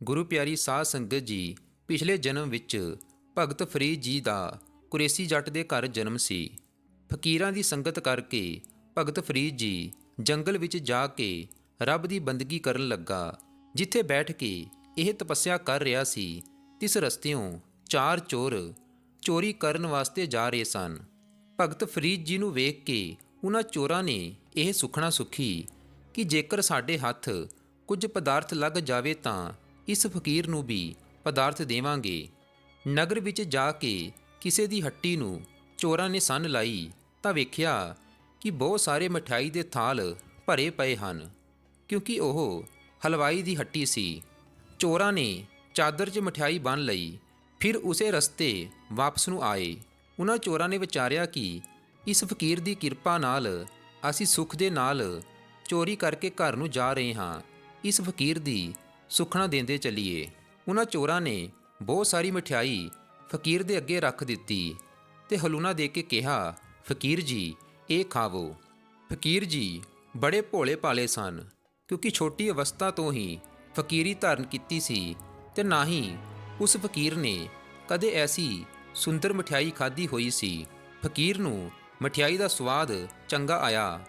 ਗੁਰੂ ਪਿਆਰੀ ਸਾਧ ਸੰਗਤ ਜੀ, ਪਿਛਲੇ ਜਨਮ ਵਿੱਚ ਭਗਤ ਫਰੀਦ ਜੀ ਦਾ ਕੁਰੇਸੀ ਜੱਟ ਦੇ ਘਰ ਜਨਮ ਸੀ। ਫਕੀਰਾਂ ਦੀ ਸੰਗਤ ਕਰਕੇ ਭਗਤ ਫਰੀਦ ਜੀ ਜੰਗਲ ਵਿੱਚ ਜਾ ਕੇ ਰੱਬ ਦੀ ਬੰਦਗੀ ਕਰਨ ਲੱਗਾ, ਜਿੱਥੇ ਬੈਠ ਕੇ ਇਹ ਤਪੱਸਿਆ ਕਰ ਰਿਹਾ ਸੀ। ਤਿਸ ਰਸਤਿਓਂ ਚਾਰ ਚੋਰ ਚੋਰੀ ਕਰਨ ਵਾਸਤੇ ਜਾ ਰਹੇ ਸਨ। ਭਗਤ ਫਰੀਦ ਜੀ ਨੂੰ ਵੇਖ ਕੇ ਉਹਨਾਂ ਚੋਰਾਂ ਨੇ ਇਹ ਸੁਖਣਾ ਸੁਖੀ ਕਿ ਜੇਕਰ ਸਾਡੇ ਹੱਥ ਕੁਝ ਪਦਾਰਥ ਲੱਗ ਜਾਵੇ ਤਾਂ ਇਸ ਫਕੀਰ ਨੂੰ ਵੀ ਪਦਾਰਥ ਦੇਵਾਂਗੇ। ਨਗਰ ਵਿੱਚ ਜਾ ਕੇ ਕਿਸੇ ਦੀ ਹੱਟੀ ਨੂੰ ਚੋਰਾਂ ਨੇ ਸੰਨ ਲਾਈ ਤਾਂ ਵੇਖਿਆ ਕਿ ਬਹੁਤ ਸਾਰੇ ਮਠਿਆਈ ਦੇ ਥਾਲ ਭਰੇ ਪਏ ਹਨ, ਕਿਉਂਕਿ ਉਹ ਹਲਵਾਈ ਦੀ ਹੱਟੀ ਸੀ। ਚੋਰਾਂ ਨੇ ਚਾਦਰ 'ਚ ਮਠਿਆਈ ਬੰਨ ਲਈ, ਫਿਰ ਉਸੇ ਰਸਤੇ ਵਾਪਸ ਨੂੰ ਆਏ। ਉਹਨਾਂ ਚੋਰਾਂ ਨੇ ਵਿਚਾਰਿਆ ਕਿ ਇਸ ਫਕੀਰ ਦੀ ਕਿਰਪਾ ਨਾਲ ਅਸੀਂ ਸੁੱਖ ਦੇ ਨਾਲ ਚੋਰੀ ਕਰਕੇ ਘਰ ਨੂੰ ਜਾ ਰਹੇ ਹਾਂ। ਇਸ ਫਕੀਰ ਦੀ ਸੁਖਣਾ ਦਿੰਦੇ ਚੱਲੀਏ। ਉਹਨਾਂ ਚੋਰਾਂ ਨੇ ਬਹੁਤ ਸਾਰੀ ਮਠਿਆਈ ਫਕੀਰ ਦੇ ਅੱਗੇ ਰੱਖ ਦਿੱਤੀ ਤੇ ਹਲੂਣਾ ਦੇ ਕੇ ਕਿਹਾ, ਫਕੀਰ ਜੀ, ਇਹ ਖਾਵੋ। ਫਕੀਰ ਜੀ ਬੜੇ ਭੋਲੇ ਭਾਲੇ ਸਨ, ਕਿਉਂਕਿ ਛੋਟੀ ਅਵਸਥਾ ਤੋਂ ਹੀ ਫਕੀਰੀ ਧਾਰਨ ਕੀਤੀ ਸੀ ਤੇ ਨਾ ਹੀ ਉਸ ਫਕੀਰ ਨੇ ਕਦੇ ਐਸੀ ਸੁੰਦਰ ਮਠਿਆਈ ਖਾਧੀ ਹੋਈ ਸੀ। ਫਕੀਰ ਨੂੰ ਮਠਿਆਈ ਦਾ ਸਵਾਦ ਚੰਗਾ ਆਇਆ,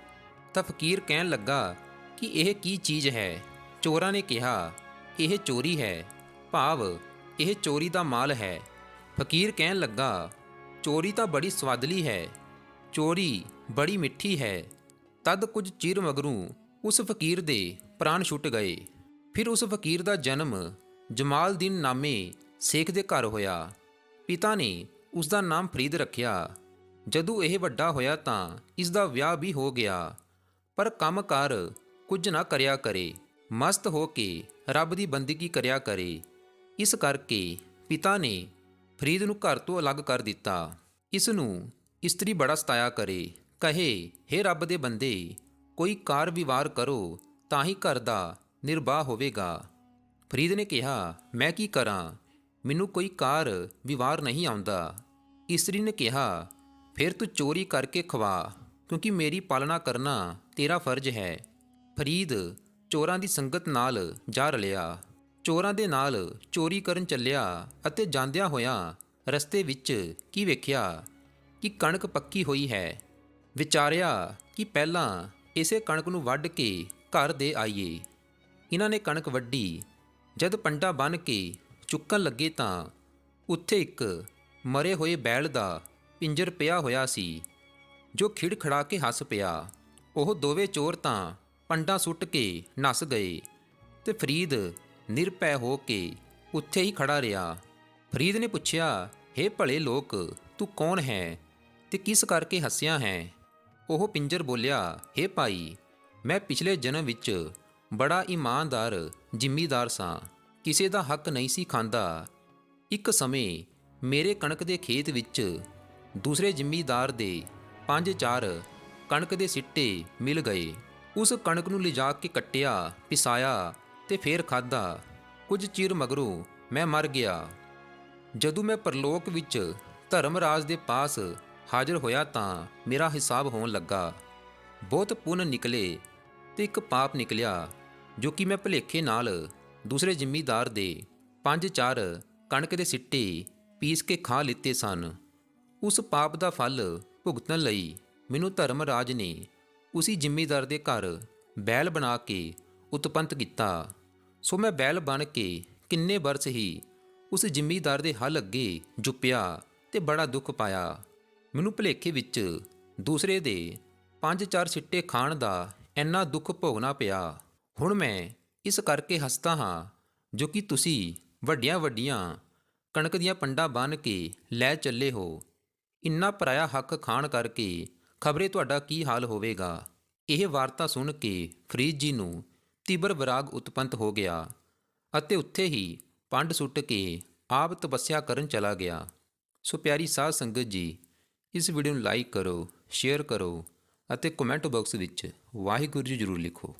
ਤਾਂ ਫਕੀਰ ਕਹਿਣ ਲੱਗਾ ਕਿ ਇਹ ਕੀ ਚੀਜ਼ ਹੈ? ਚੋਰਾਂ ਨੇ ਕਿਹਾ ਇਹ ਚੋਰੀ ਹੈ। ਭਾਵ, ਇਹ ਚੋਰੀ ਦਾ ਮਾਲ ਹੈ। ਫਕੀਰ ਕਹਿਣ ਲੱਗਾ, ਚੋਰੀ ਤਾਂ ਬੜੀ ਸਵਾਦਲੀ ਹੈ। ਚੋਰੀ ਬੜੀ ਮਿੱਠੀ ਹੈ। ਤਦ ਕੁਝ ਚਿਰ ਮਗਰੋਂ ਉਸ ਫਕੀਰ ਦੇ ਪ੍ਰਾਣ ਛੁੱਟ ਗਏ। ਫਿਰ ਉਸ ਫਕੀਰ ਦਾ ਜਨਮ ਜਮਾਲਦੀਨ ਨਾਮੇ ਸੇਖ ਦੇ ਘਰ ਹੋਇਆ। ਪਿਤਾ ਨੇ ਉਸ ਦਾ ਨਾਮ ਫਰੀਦ ਰੱਖਿਆ। ਜਦੋਂ ਇਹ ਵੱਡਾ ਹੋਇਆ ਤਾਂ ਇਸ ਦਾ ਵਿਆਹ ਵੀ ਹੋ ਗਿਆ। ਪਰ ਕੰਮਕਾਰ ਕੁਝ ਨਾ ਕਰਿਆ ਕਰੇ। ਮਸਤ ਹੋ ਕੇ ਰੱਬ ਦੀ ਬੰਦਗੀ ਕਰਿਆ ਕਰੇ। ਇਸ ਕਰਕੇ ਪਿਤਾ ਨੇ ਫਰੀਦ ਨੂੰ ਘਰ ਤੋਂ ਅਲੱਗ ਕਰ ਦਿੱਤਾ। ਇਸ ਨੂੰ ਇਸਤਰੀ ਬੜਾ ਸਤਾਇਆ ਕਰੇ। ਕਹੇ हे ਰੱਬ ਦੇ ਬੰਦੇ, ਕੋਈ ਕਾਰ ਵਿਵਾਰ ਕਰੋ, ਤਾਂ ਹੀ ਘਰ ਦਾ ਨਿਰਵਾਹ ਹੋਵੇਗਾ। ਫਰੀਦ ਨੇ ਕਿਹਾ, ਮੈਂ ਕੀ ਕਰਾਂ? ਮੈਨੂੰ ਕੋਈ ਕਾਰ ਵਿਵਾਰ ਨਹੀਂ ਆਉਂਦਾ। ਇਸਤਰੀ ਨੇ ਕਿਹਾ, ਫਿਰ ਤੂੰ ਚੋਰੀ ਕਰਕੇ ਖਵਾ, ਕਿਉਂਕਿ ਮੇਰੀ ਪਾਲਣਾ ਕਰਨਾ ਤੇਰਾ ਫਰਜ਼ ਹੈ। ਫਰੀਦ ਚੋਰਾਂ ਦੀ ਸੰਗਤ ਨਾਲ ਜਾ ਰਲਿਆ। ਚੋਰਾਂ ਦੇ ਨਾਲ ਚੋਰੀ ਕਰਨ ਚੱਲਿਆ ਅਤੇ ਜਾਂਦਿਆਂ ਹੋਇਆਂ ਰਸਤੇ ਵਿੱਚ ਕੀ ਵੇਖਿਆ ਕਿ ਕਣਕ ਪੱਕੀ ਹੋਈ ਹੈ। ਵਿਚਾਰਿਆ ਕਿ ਪਹਿਲਾਂ ਇਸੇ ਕਣਕ ਨੂੰ ਵੱਢ ਕੇ ਘਰ ਦੇ ਆਈਏ। ਇਹਨਾਂ ਨੇ ਕਣਕ ਵੱਢੀ। ਜਦ ਪੰਡਾ ਬੰਨ ਕੇ ਚੁੱਕਣ ਲੱਗੇ ਤਾਂ ਉੱਥੇ ਇੱਕ ਮਰੇ ਹੋਏ ਬੈਲ ਦਾ ਪਿੰਜਰ ਪਿਆ ਹੋਇਆ ਸੀ, ਜੋ ਖਿੜ ਖੜਾ ਕੇ ਹੱਸ ਪਿਆ। ਉਹ ਦੋਵੇਂ ਚੋਰ ਤਾਂ ਪੰਡਾ ਸੁੱਟ ਕੇ ਨਸ ਗਏ ਤੇ ਫਰੀਦ ਨਿਰਪੈ ਹੋ ਕੇ ਉੱਥੇ ਹੀ ਖੜਾ ਰਿਹਾ। ਫਰੀਦ ਨੇ ਪੁੱਛਿਆ हे ਭਲੇ ਲੋਕ, ਤੂੰ ਕੌਣ ਹੈ ਤੇ ਕਿਸ ਕਰਕੇ ਹੱਸਿਆ ਹੈ? ਉਹ ਪਿੰਜਰ ਬੋਲਿਆ हे ਭਾਈ, ਮੈਂ ਪਿਛਲੇ ਜਨਮ ਵਿੱਚ ਬੜਾ ਇਮਾਨਦਾਰ ਜ਼ਿਮੀਦਾਰ ਸਾਂ। ਕਿਸੇ ਦਾ ਹੱਕ ਨਹੀਂ ਸੀ ਖਾਂਦਾ। ਇੱਕ ਸਮੇਂ ਮੇਰੇ ਕਣਕ ਦੇ ਖੇਤ ਵਿੱਚ ਦੂਸਰੇ ਜ਼ਿਮੀਦਾਰ ਦੇ ਪੰਜ ਚਾਰ ਕਣਕ ਦੇ ਸਿੱਟੇ ਮਿਲ ਗਏ। ਉਸ ਕਣਕ ਨੂੰ ਲਿਜਾ ਕੇ ਕੱਟਿਆ, ਪਿਸਾਇਆ ਤੇ ਫੇਰ ਖਾਦਾ ਕੁਝ ਚਿਰ ਮਗਰੋਂ ਮੈਂ ਮਰ ਗਿਆ। ਜਦੋਂ ਮੈਂ ਪਰਲੋਕ ਵਿੱਚ ਧਰਮਰਾਜ ਦੇ ਪਾਸ ਹਾਜ਼ਰ ਹੋਇਆ ਤਾਂ ਮੇਰਾ ਹਿਸਾਬ ਹੋਣ ਲੱਗਾ। ਬਹੁਤ ਪੁੰਨ ਨਿਕਲੇ ਤੇ ਇੱਕ ਪਾਪ ਨਿਕਲਿਆ, ਜੋ ਕਿ ਮੈਂ ਭਲੇਖੇ ਨਾਲ ਦੂਸਰੇ ਜ਼ਿੰਮੀਦਾਰ ਦੇ ਪੰਜ ਚਾਰ ਕਣਕ ਦੇ ਸਿੱਟੇ ਪੀਸ ਕੇ ਖਾ ਲਿੱਤੇ ਸਨ। ਉਸ ਪਾਪ ਦਾ ਫਲ ਭੁਗਤਣ ਲਈ ਮੈਨੂੰ ਧਰਮਰਾਜ ਨੇ ਉਸੇ ਜ਼ਿਮੀਦਾਰ ਦੇ ਘਰ ਬੈਲ ਬਣਾ ਕੇ ਉਤਪੰਤ ਕੀਤਾ। ਸੋ ਮੈਂ ਬੈਲ ਬਣ ਕੇ ਕਿੰਨੇ ਬਰਸ ਹੀ ਉਸ ਜ਼ਿਮੀਦਾਰ ਦੇ ਹੱਲ ਅੱਗੇ ਝੁੱਪਿਆ ਤੇ ਬੜਾ ਦੁੱਖ ਪਾਇਆ। ਮੈਨੂੰ ਭਲੇਖੇ ਵਿੱਚ ਦੂਸਰੇ ਦੇ ਪੰਜ ਚਾਰ ਸਿੱਟੇ ਖਾਣ ਦਾ ਇੰਨਾ ਦੁੱਖ ਭੋਗਣਾ ਪਿਆ। ਹੁਣ ਮੈਂ ਇਸ ਕਰਕੇ ਹੱਸਦਾ ਹਾਂ ਜੋ ਕਿ ਤੁਸੀਂ ਵੱਡੀਆਂ ਵੱਡੀਆਂ ਕਣਕ ਦੀਆਂ ਪੰਡਾਂ ਬੰਨ ਕੇ ਲੈ ਚੱਲੇ ਹੋ। ਇੰਨਾ ਪਰਾਇਆ ਹੱਕ ਖਾਣ ਕਰਕੇ ਖਬਰੇ ਤੁਹਾਡਾ ਕੀ ਹਾਲ ਹੋਵੇਗਾ? ਇਹ ਵਾਰਤਾ ਸੁਣ ਕੇ ਫਰੀਦ ਜੀ ਨੂੰ ਤੀਬਰ ਵਿਰਾਗ ਉਤਪੰਤ ਹੋ ਗਿਆ ਅਤੇ ਉੱਥੇ ਹੀ ਪੰਡ ਸੁੱਟ ਕੇ ਆਪ ਤਪੱਸਿਆ ਕਰਨ ਚਲਾ ਗਿਆ। ਸੋ ਪਿਆਰੀ ਸਾਧ ਸੰਗਤ ਜੀ, ਇਸ ਵੀਡੀਓ ਨੂੰ ਲਾਈਕ ਕਰੋ ਸ਼ੇਅਰ ਕਰੋ ਅਤੇ ਕਮੈਂਟ ਬਾਕਸ ਵਿੱਚ ਵਾਹਿਗੁਰੂ ਜੀ ਜ਼ਰੂਰ ਲਿਖੋ।